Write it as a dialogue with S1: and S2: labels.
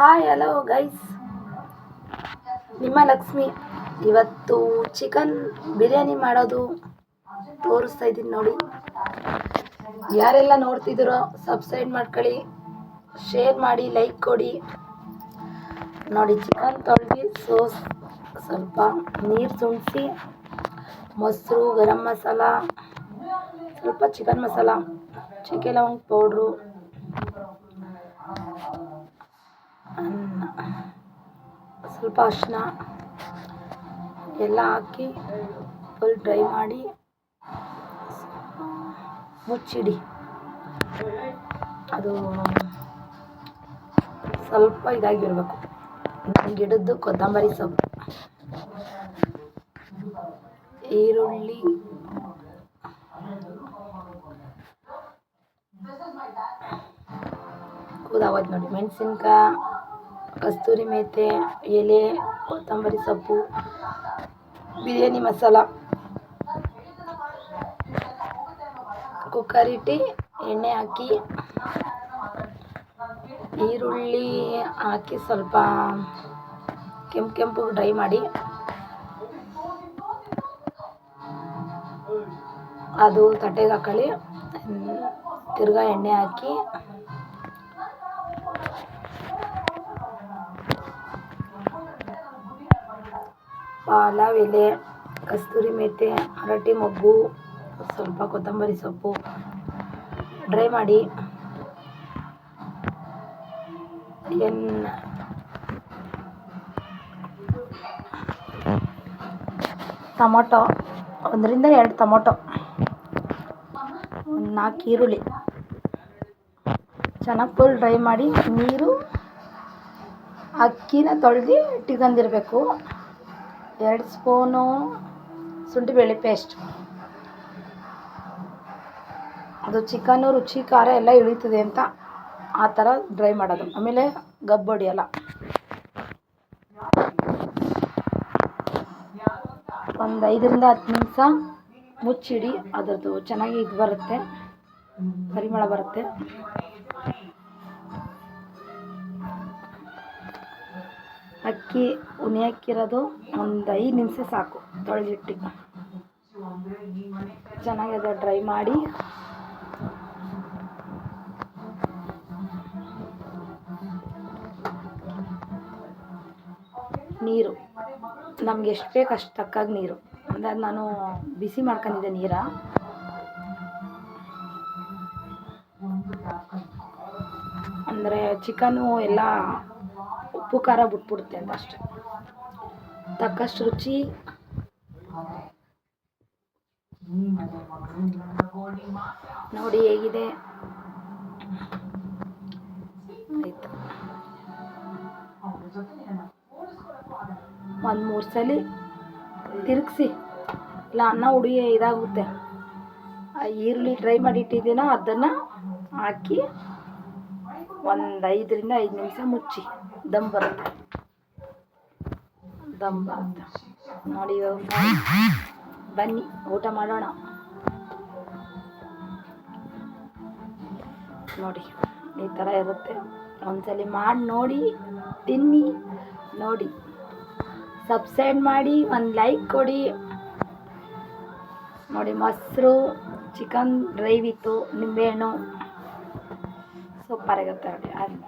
S1: Hi hello guys ನಿಮ್ಮ ಲಕ್ಷ್ಮಿ, ಇವತ್ತು chicken biryani ಮಾಡೋದು ತೋರಿಸ್ತಾ ಇದ್ದೀನಿ ನೋಡಿ. ಯಾರೆಲ್ಲ ನೋಡ್ತಿದ್ದೀರೋ ಸಬ್ಸ್ಕ್ರೈಬ್ ಮಾಡ್ಕೊಳ್ಳಿ ಶೇರ್ ಮಾಡಿ ಲೈಕ್ ಕೊಡಿ. ನೋಡಿ ಚಿಕನ್ ತೊಳೆದು ಸೋಸ್ ಸ್ವಲ್ಪ ನೀರು ಸುಣಿಸಿ ಮೊಸರು, ಗರಂ ಮಸಾಲ, ಸ್ವಲ್ಪ ಚಿಕನ್ ಮಸಾಲ, ಚಕ್ಕೆ ಲವಂಗ ಪೌಡ್ರು ಸ್ವಲ್ಪ ಅರಿಶಿನ ಎಲ್ಲ ಹಾಕಿ ಫುಲ್ ಡ್ರೈ ಮಾಡಿ ಮುಚ್ಚಿಡಿ. ಅದು ಸ್ವಲ್ಪ ಇದಾಗಿರಬೇಕು. ಗಿಡದ್ದು ಕೊತ್ತಂಬರಿ ಸೊಪ್ಪು. ಈರುಳ್ಳಿ. ಕೂದಾವತ್ ನೋಡಿ. ಮೆಣಸಿನ್ಕಾಯಿ. ಕಸ್ತೂರಿ ಮೇಥಿ ಎಲೆ, ಕೊತ್ತಂಬರಿ ಸೊಪ್ಪು, ಬಿರಿಯಾನಿ ಮಸಾಲ. ಕುಕ್ಕರ್ ಇಟ್ಟು ಎಣ್ಣೆ ಹಾಕಿ, ಈರುಳ್ಳಿ ಹಾಕಿ ಸ್ವಲ್ಪ ಕೆಂಪು ಕೆಂಪು ಡ್ರೈ ಮಾಡಿ, ಅದು ತಟ್ಟೆಗೆ ಹಾಕೊಳ್ಳಿ. ತಿರ್ಗಾ ಎಣ್ಣೆ ಹಾಕಿ ಪಲಾವ್ ಎಲೆ ಕಸ್ತೂರಿ ಮೆಂತೆ, ಹರಟೆ ಮೊಗ್ಗು, ಸ್ವಲ್ಪ ಕೊತ್ತಂಬರಿ ಸೊಪ್ಪು. ಡ್ರೈ ಮಾಡಿ. ಎನ್ನ ಟೊಮೊಟೊ. ಒಂದರಿಂದ ಎರಡು ಟೊಮೊಟೊ. ಒಂದು ನಾಲ್ಕು ಈರುಳ್ಳಿ. ಚೆನ್ನಾಗಿ ಫುಲ್ ಡ್ರೈ ಮಾಡಿ, ನೀರು, ಅಕ್ಕಿನ ತೊಳೆದು ಇಟ್ಕೊಂಡಿರ್ಬೇಕು ಎರಡು ಸ್ಪೂನು ಶುಂಠಿ ಬೆಳ್ಳಿ ಪೇಸ್ಟ್. ಅದು ಚಿಕನ್ನು ರುಚಿ, ಖಾರ ಎಲ್ಲ ಇಳಿತದೆ ಅಂತ ಆ ಥರ ಡ್ರೈ ಮಾಡೋದು. ಆಮೇಲೆ ಗಬ್ಬು ಎಲ್ಲ ಒಂದು ಐದರಿಂದ ಹತ್ತು ನಿಮಿಷ ಮುಚ್ಚಿಡಿ. ಅದರದ್ದು ಚೆನ್ನಾಗಿ ಇದು ಬರುತ್ತೆ. ಪರಿಮಳ ಬರುತ್ತೆ. ಅಕ್ಕಿ ಉಣಿ ಹಾಕಿರೋದು ಒಂದು ಐದು ನಿಮಿಷ ಸಾಕು ತೊಳೆದಿಟ್ಟು ಚೆನ್ನಾಗಿ ಅದು ಡ್ರೈ ಮಾಡಿ. ನೀರು. ನಮ್ಗೆ ಎಷ್ಟು ಬೇಕು ಅಷ್ಟು ತಕ್ಕಾಗಿ ನೀರು. ಅಂದರೆ ನಾನು ಬಿಸಿ ಮಾಡ್ಕೊಂಡಿದ್ದೆ ನೀರ. ಅಂದರೆ ಚಿಕನು ಎಲ್ಲ ಉಪ್ಪು ಖಾರ ಬಿಟ್ಬಿಡುತ್ತೆ ಅಂತ ಅಷ್ಟೆ. ತಕ್ಕಷ್ಟು ರುಚಿ. ನೋಡಿ ಹೇಗಿದೆ. ಒಂದು ಮೂರು ಸಲ ತಿರುಗಿಸಿ. ಇಲ್ಲ, ಅನ್ನ ಹುಡಿ ಇದಾಗುತ್ತೆ. ಈರುಳ್ಳಿ ಟ್ರೈ ಮಾಡಿ ಇಟ್ಟಿದ್ದೀನೋ, ಅದನ್ನು ಹಾಕಿ ಒಂದು ಐದರಿಂದ ಐದು ನಿಮಿಷ ಮುಚ್ಚಿ. ದಮ್ ಬರುತ್ತೆ. ದಮ್ ಬರುತ್ತೆ. ನೋಡಿ ಬನ್ನಿ, ಊಟ ಮಾಡೋಣ. ನೋಡಿ, ಈ ಥರ ಇರುತ್ತೆ. ಒಂದ್ಸಲಿ ಮಾಡಿ ನೋಡಿ, ತಿನ್ನಿ, ನೋಡಿ. ಸಬ್ಸ್ಕ್ರೈಬ್ ಮಾಡಿ, ಒಂದು ಲೈಕ್ ಕೊಡಿ. ನೋಡಿ, ಮೊಸರು ಚಿಕನ್ ಡ್ರೈವ್ ಇತ್ತು ನಿಂಬೆಹಣ್ಣು ಸೂಪರಾಗಿರುತ್ತೆ ನೋಡಿ ಅನ್ನ